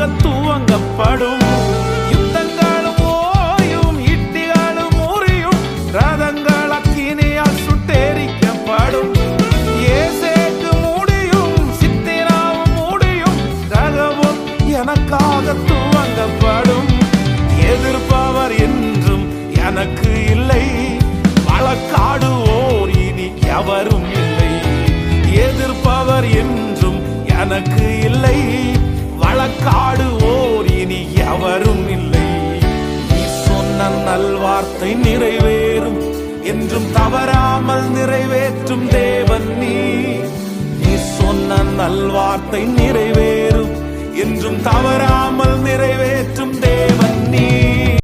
எனக்காக துவங்கப்படும். யுத்தங்களும் ஓயும் இட்டிகளும் முறியும் ரதங்கள் அக்கினியால் சுட்டெரிக்கப்படும். ஏசேக்கு முடியும் சித்திராவும் முடியும் ரகமும் எனக்காக துவங்கப்படும். எதிர்ப்பவர் என்றும் எனக்கு இல்லை. வழக்காடுவோர் இனி எவரும் இல்லை. எதிர்ப்பவர் என்றும் எனக்கு நல்வார்த்தை நிறைவேறும் என்றும் தவறாமல் நிறைவேற்றும் தேவன் நீ. நீ சொன்ன நல்வார்த்தை நிறைவேறும் என்றும் தவறாமல் நிறைவேற்றும்